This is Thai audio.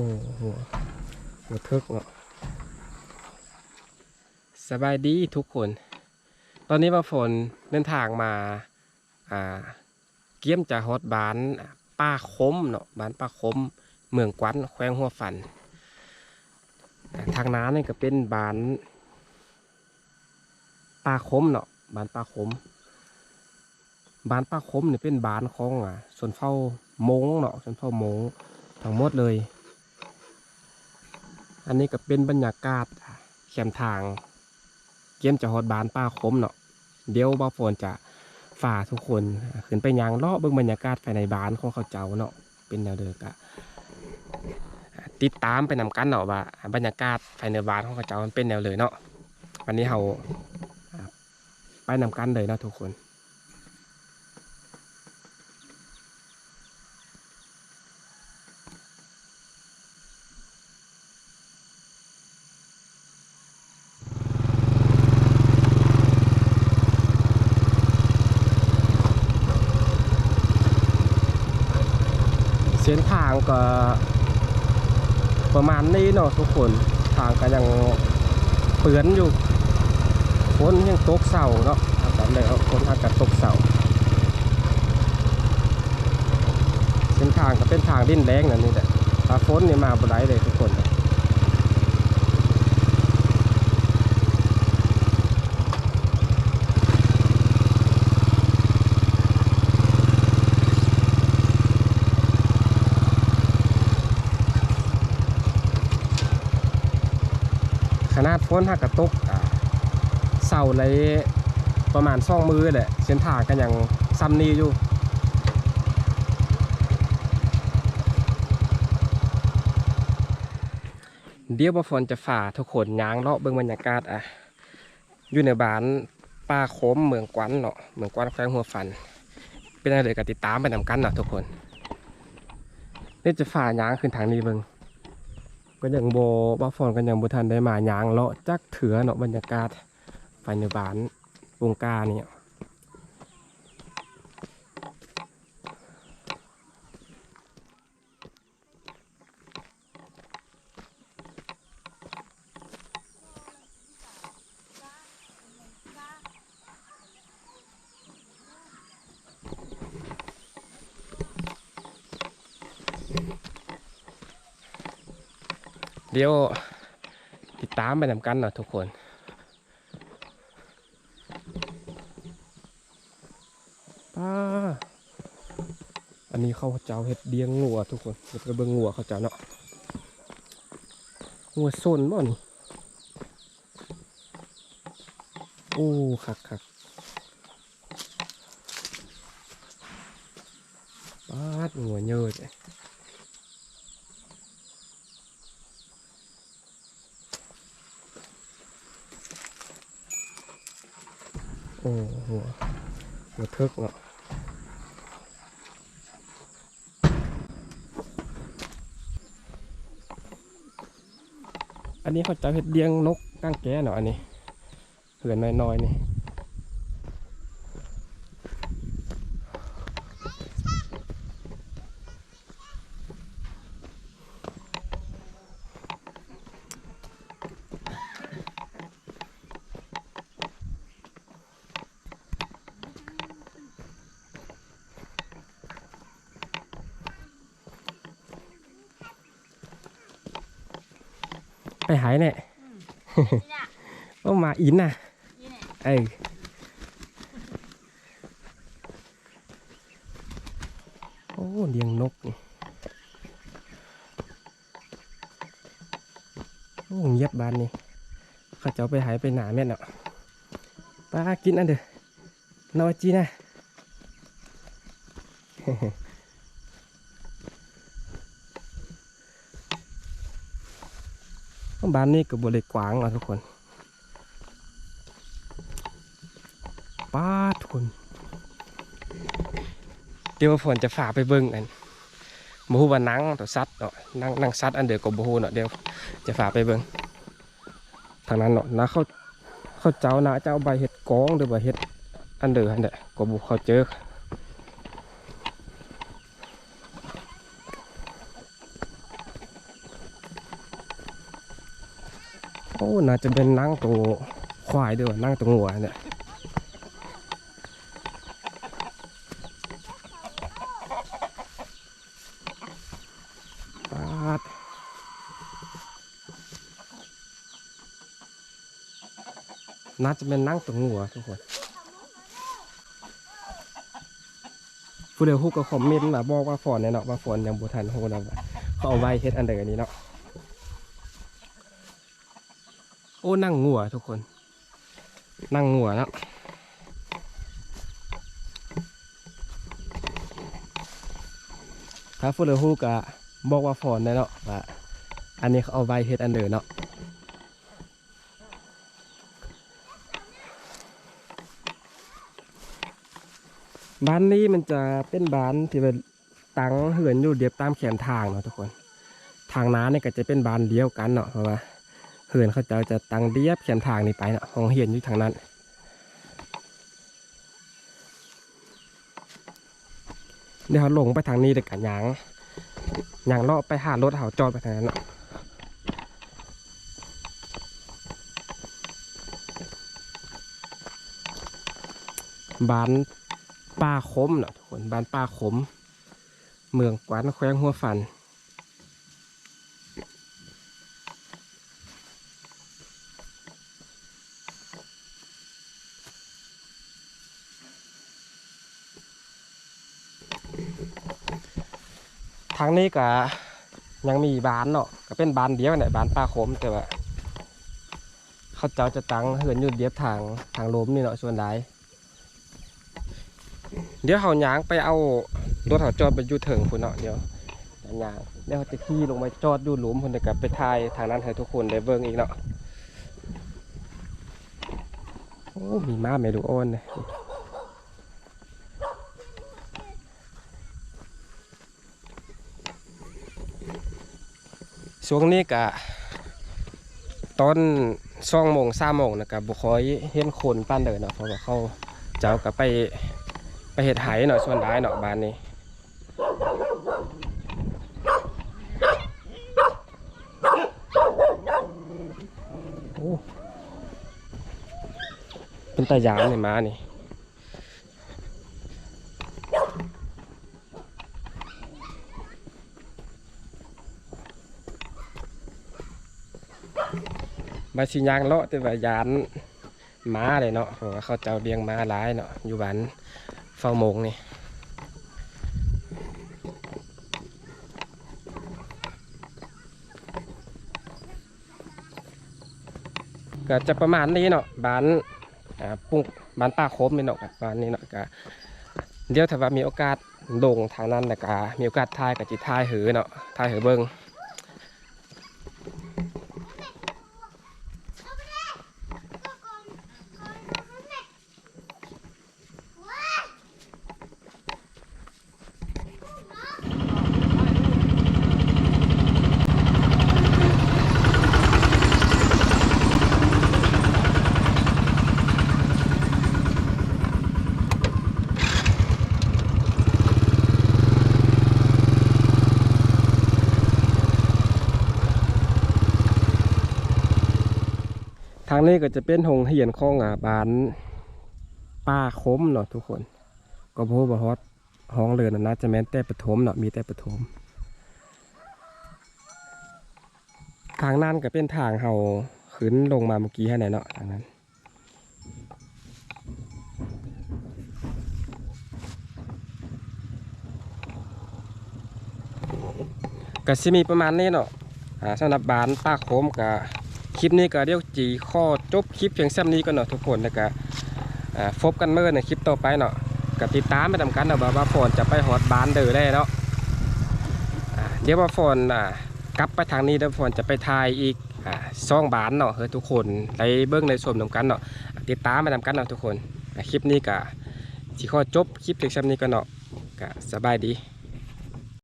อ้หัวหัวเทิกเนาะสบายดีทุกคน ตอนนี้มาฝนเดินทางมาอ่าเกี่ยมจาฮอดบ้านป้าคมเนาะบ้านป้าคม เมืองกวันแขวงหัวฝัน ทางน้านี่ก็เป็นบ้านป้าคมเนาะบ้านป้าคมบ้านป้าคมเนี่ยเป็นบ้านของอะส่วนเฝ้ามงเนาะส่วนเฝ้ามงทั้งหมดเลย อันนี้ก็เป็นบรรยากาศแคมทางเกมจะฮอดบ้านป้าคมเนาะเดี๋ยวบ่าวฝนจะฝ่าทุกคนขึ้นไปยางเลาะเบิ่งบรรยากาศภายในบ้านของเขาเจ้าเนาะเป็นแนวเดิมกะติดตามไปนำกันเนาะว่าบรรยากาศภายในบ้านของเขาเจ้ามันเป็นแนวเลยเนาะวันนี้เราไปนำกันเลยเนาะทุกคน ส้นทางก็ ประมาณนี้เนาะทุกคนทางก็ยังเปื้อนอยู่ฝนยังตกเสาเนาะตอนนี้ฝนอากาศตกเสาเส้นทางก็เป็นทางดินแดงนั่นนี่แหละตาฝนนี่มาบ่ได้เลยทุกคน นาดฝนหักกระตุกเสาเลยประมาณสองมือแหละเส้นทางกันอยังซ้ำนี้อยู่เดี๋ยวบ่ฝนจะฝ่าทุกคนยางเลาะเบิ่งบรรยากาศอะอยู่ในบ้านป้าโคมเมืองกวันเนาะเมืองกวันแขวงหัวฟัน เป็นอะไรเลยก็ติดตามไปนำกันเนาะทุกคนนี่จะฝ่ายางขึ้นทางนี้เบิง ก็ยังโบบ่ฟอนก็ยังบุทันได้มาหยางเลาะจักเถือเนาะบรรยากาศภายในบ้านวงกาเนี่ย เดี๋ยวติดตามไปนำกันเนาะทุกคนป้าอันนี้เขาเจ้าเห็ดเดียงงัวทุกคนเห็ดกระเบื้องงัวเขาเจ้าเนาะงัวส้นบ่นี่โอ้คักคักป้าดงัวเยอะเลย โอ้หัวหัวเทิกเนาะอันนี้เขาจะเห็ดเลี้ยงนกก้างแก้เนาะอันนี้เหือนน้อยๆนี่ ไปหายเนี่ยเนี่ยโอ้มาอินน่ะนี่เนี่ยเอ้ยโอ้เลี้ยงนกนี่โอ้เงียบบ้านนี่เขาจะเอาไปหายไปหนาแม่นเนาะป้ากินอันเด้อนอยจีนะ บ้านนี้ก็บริกว้างนะทุกคนป้าดทุนเดี๋ยวฝนจะฝ่าไปเบิ่งอันบฮูว่าหนังตัวซัดเนาะหนังหนังซัดอันเดียวกับบฮูเนาะเดี๋ยวจะฝ่าไปเบิ่งทางนั้นเนาะนะเขาเขาเจ้านะเจ้าใบเห็ดกองหรือใบเห็ดอันเดียวอันเดียวกับบเขาเจอ น่าจะเป็นนั่งตัวควายด้วยนั่งตัวงัวเนี่ยน่าจะเป็นนั่งตัวงัวทุกคนผู้เดียวฮู้ก็คอมเมนต์นะบอกว่าฝอนเนี่ยเนาะว่าฝอนยังบ่ทันโฮนะเขาเอาไว้เฮ็ดอันใดอันนี้เนาะ โอ้นั่งงัวทุกคน นั่งงัวแล้วถ้าฟูเลอร์ฮูกะบอกว่าฟอนได้เนาะว่าอันนี้เขาเอาไว้เฮ็ดอันเดอร์เนาะบ้านนี้มันจะเป็นบ้านที่เป็นตังเหือนอยู่เดียบตามแขนทางเนาะทุกคน ทางน้าเนี่ยก็จะเป็นบ้านเดียวกันเนาะเพราะว่า เหือนเขาจ้าจะตังเดียบเขียนทางนี้ไปนะห้องเฮียนอยู่ทางนั้น เดี๋ยวเขาลงไปทางนี้เด็กกันยางยางเลาะไปหารถเขาจอดไปทางนั้นนะบ้านป้าคมเนาะทุกคนบ้านป้าคม เมืองกวานแขวงหัวฟัน ทางนี้ก็ยังมีบ้านเนาะก็เป็นบ้านเดียวเนี่ยบ้านป้าโคมแต่ว่าเขาเจ้าจะตั้งเหือนอยู่เดียบทางทางล้มนี่เนาะส่วนใดเดี๋ยวเขายางไปเอารถเขาจอดไปอยู่เถิงพุ่นเนาะเดี๋ยวจะยางเดี๋ยวเขาจะขี่ลงไปจอดอยู่หลุมพุ่นเดียวกลับไปถ่ายทางนั้นให้ทุกคนได้เบิ่งอีกเนาะโอ้มีม้าเมดูโอนเลย ช่วงนี้ก็ตอนช่องโมงสามโมงนะครับบุคอยเห็นคนป้านเดินเนาะเพราะว่าเขาเจ้าก็ไปไปเห็ดไหเนาะส่วนร้ายเนาะบ้านนี้เป็นตายามนี่มานี่ มาชิยางเลาะแต่ว่ายานม้าเลยเนาะเพราะว่าเขาเจ้าเลี้ยงม้าหลายเนาะอยู่บ้านเฝ้ามงนี่ก็จะประมาณนี้เนาะบ้านปุ้งบ้านป้าโคมนี่เนาะบ้านนี้เนาะก็เดี๋ยวถ้าว่ามีโอกาสลงทางนั้นแล้วก็มีโอกาสทายกับจิทายหือเนาะทายหือเบิ้ง ทางนี้ก็จะเป็นหงเหียนของอ่าบ้านป้าคมเนาะทุกคน ก็พูดว่าฮอดห้องเรือนน่าจะแม่นแต่ปฐมเนาะมีแต่ปฐมทางนั้นก็เป็นทางเฮาขึ้นลงมาเมื่อกี้ให้ไหนเนาะทางนั้นก็สิมีประมาณนี้เนาะสำหรับบ้านป้าโคมก็ คลิปนี้ก็เดี๋ยวจีข้อจบคลิปเพียงแค่นี้ก็เนาะทุกคนแล้วก็อ่าพบกันเมื่อในคลิปต่อไปเนาะก็ติดตามไปทำกันเนาะว่าวฝนจะไปหอดบานเด้อได้เนาะเดี๋ยวว่าฝนอ่ากลับไปทางนี้เดี๋ยวฝนจะไปถ่ายอีกซ่องบานเนาะเฮ้ยทุกคนไปเบิ้องในชมนำกันเนาะติดตามไปทำกันเนาะทุกคนคลิปนี้ก็จีข้อจบคลิปเพียงแค่นี้ก็เนาะก็สบายดี